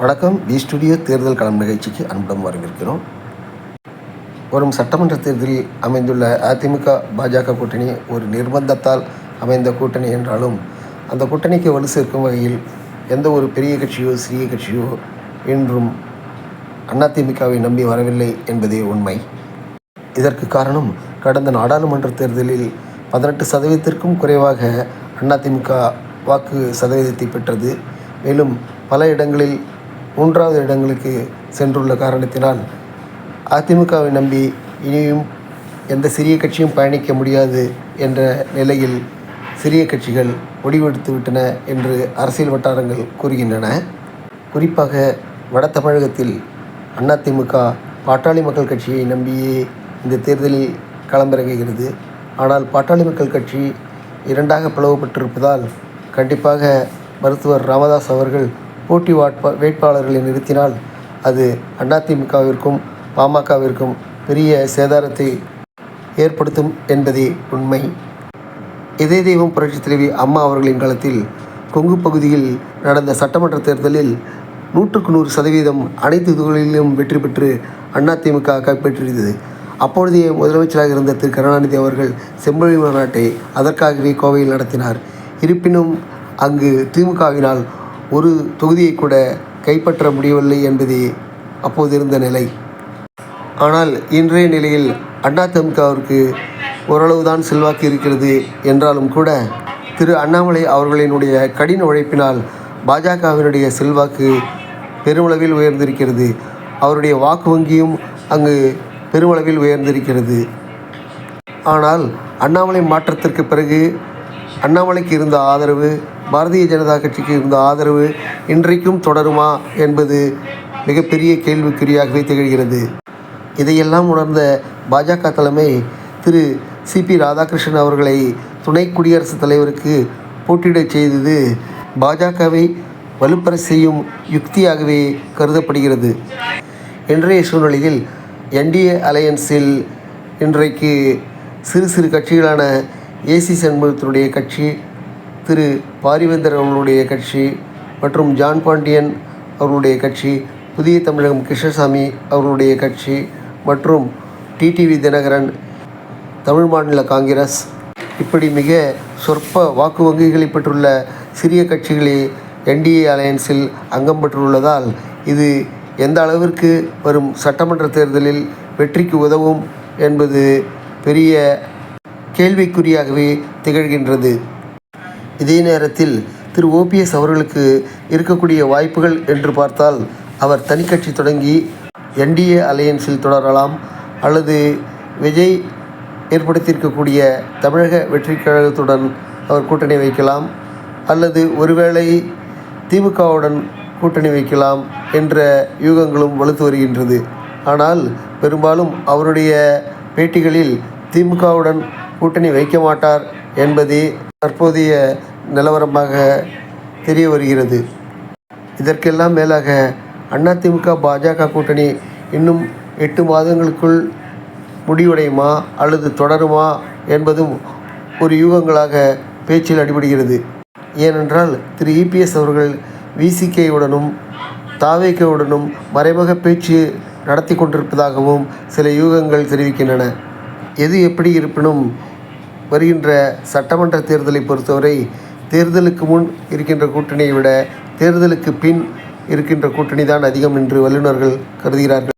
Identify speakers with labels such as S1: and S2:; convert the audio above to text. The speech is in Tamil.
S1: வணக்கம். வி ஸ்டுடியோ தேர்தல் களம் நிகழ்ச்சிக்கு அன்புடன் வரவேற்கிறோம். வரும் சட்டமன்ற தேர்தலில் அமைந்துள்ள அதிமுக பாஜக கூட்டணி ஒரு நிர்பந்தத்தால் அமைந்த கூட்டணி என்றாலும் அந்த கூட்டணிக்கு வலு சேர்க்கும் வகையில் எந்த ஒரு பெரிய கட்சியோ சிறிய கட்சியோ இன்றும் அதிமுகவை நம்பி வரவில்லை என்பதே உண்மை. இதற்கு காரணம் கடந்த நாடாளுமன்ற தேர்தலில் பதினெட்டு சதவீதத்திற்கும் குறைவாக அதிமுக வாக்கு சதவீதத்தை பெற்றது. மேலும் பல இடங்களில் மூன்றாவது இடங்களுக்கு சென்றுள்ள காரணத்தினால் அதிமுகவை நம்பி இனியும் எந்த சிறிய கட்சியும் பயணிக்க முடியாது என்ற நிலையில் சிறிய கட்சிகள் முடிவெடுத்து விட்டன என்று அரசியல் வட்டாரங்கள் கூறுகின்றன. குறிப்பாக வட தமிழகத்தில் அதிமுக பாட்டாளி மக்கள் கட்சியை நம்பியே இந்த தேர்தலில் களமிறங்குகிறது. ஆனால் பாட்டாளி மக்கள் கட்சி இரண்டாக பிளவுபட்டிருப்பதால் கண்டிப்பாக மருத்துவர் ராமதாஸ் அவர்கள் போட்டி வாட்பா வேட்பாளர்களை நிறுத்தினால் அது அதிமுகவிற்கும் பாமகவிற்கும் பெரிய சேதாரத்தை ஏற்படுத்தும் என்பதே உண்மை. இதய தெய்வம் புரட்சித் தலைவி அம்மா அவர்களின் காலத்தில் கொங்கு பகுதியில் நடந்த சட்டமன்ற தேர்தலில் நூற்றுக்கு நூறு சதவீதம் அனைத்து தொகுதிகளிலும் வெற்றி பெற்று அதிமுக கைப்பற்றியது. அப்பொழுதைய முதலமைச்சராக இருந்த திரு. கருணாநிதி அவர்கள் செம்மொழி மாநாட்டை அதற்காகவே கோவையில் நடத்தினார். இருப்பினும் அங்கு திமுகவினால் ஒரு தொகுதியை கூட கைப்பற்ற முடியவில்லை என்பதே அப்போது இருந்த நிலை. ஆனால் இன்றைய நிலையில் அதிமுகவிற்கு ஓரளவுதான் செல்வாக்கு இருக்கிறது என்றாலும் கூட திரு அண்ணாமலை அவர்களினுடைய கடின உழைப்பினால் பாஜகவினுடைய செல்வாக்கு பெருமளவில் உயர்ந்திருக்கிறது. அவருடைய வாக்கு வங்கியும் அங்கு பெருமளவில் உயர்ந்திருக்கிறது. ஆனால் அண்ணாமலை மாற்றத்திற்கு பிறகு அண்ணாமலைக்கு இருந்த ஆதரவு பாரதிய ஜனதா கட்சிக்கு இருந்த ஆதரவு இன்றைக்கும் தொடருமா என்பது மிகப்பெரிய கேள்விக்குறியாகவே திகழ்கிறது. இதையெல்லாம் உணர்ந்த பாஜக தலைமை திரு சிபி ராதாகிருஷ்ணன் அவர்களை துணை குடியரசுத் தலைவருக்கு போட்டியிடச் செய்தது பாஜகவை வலுப்பெற செய்யும் யுக்தியாகவே கருதப்படுகிறது. இன்றைய சூழ்நிலையில் என்டிஏ அலையன்ஸில் இன்றைக்கு சிறு சிறு கட்சிகளான ஏசி சண்முகத்தினுடைய கட்சி திரு பாரிவேந்தர் அவர்களுடைய கட்சி மற்றும் ஜான் பாண்டியன் அவர்களுடைய கட்சி புதிய தமிழகம் கிருஷ்ணசாமி அவர்களுடைய கட்சி மற்றும் டிடிவி தினகரன் தமிழ் மாநில காங்கிரஸ். இப்படி மிக சொற்ப வாக்கு வங்கிகளை பெற்றுள்ள சிறிய கட்சிகளே என்டிஏ அலையன்ஸில் அங்கம் பெற்றுள்ளதால் இது எந்த அளவிற்கு வரும் சட்டமன்ற தேர்தலில் வெற்றிக்கு உதவும் என்பது பெரிய கேள்விக்குறியாகவே திகழ்கின்றது. இதே நேரத்தில் திரு ஓபிஎஸ் அவர்களுக்கு இருக்கக்கூடிய வாய்ப்புகள் என்று பார்த்தால் அவர் தனிக்கட்சி தொடங்கி என்டிஏ அலையன்ஸில் தொடரலாம் அல்லது விஜய் ஏற்படுத்தியிருக்கக்கூடிய தமிழக வெற்றி கழகத்துடன் அவர் கூட்டணி வைக்கலாம் அல்லது ஒருவேளை திமுகவுடன் கூட்டணி வைக்கலாம் என்ற யூகங்களும் வலுத்து வருகின்றது. ஆனால் பெரும்பாலும் அவருடைய பேட்டிகளில் திமுகவுடன் கூட்டணி வைக்க மாட்டார் என்பதே தற்போதைய நிலவரமாக தெரிய வருகிறது. இதற்கெல்லாம் மேலாக அதிமுக பாஜக கூட்டணி இன்னும் எட்டு மாதங்களுக்குள் முடிவடையுமா அல்லது தொடருமா என்பதும் ஒரு யூகங்களாக பேச்சில் அடிபடுகிறது. ஏனென்றால் திரு இபிஎஸ் அவர்கள் விசிகேயுடனும் தாவேகேவுடனும் மறைமுக பேச்சு நடத்தி கொண்டிருப்பதாகவும் சில யூகங்கள் தெரிவிக்கின்றன. எது எப்படி இருப்பினும் வருகின்ற சட்டமன்ற தேர்தலை பொறுத்தவரை தேர்தலுக்கு முன் இருக்கின்ற கூட்டணியை விட தேர்தலுக்கு பின் இருக்கின்ற கூட்டணி தான் அதிகம் என்று வல்லுநர்கள் கருதுகிறார்கள்.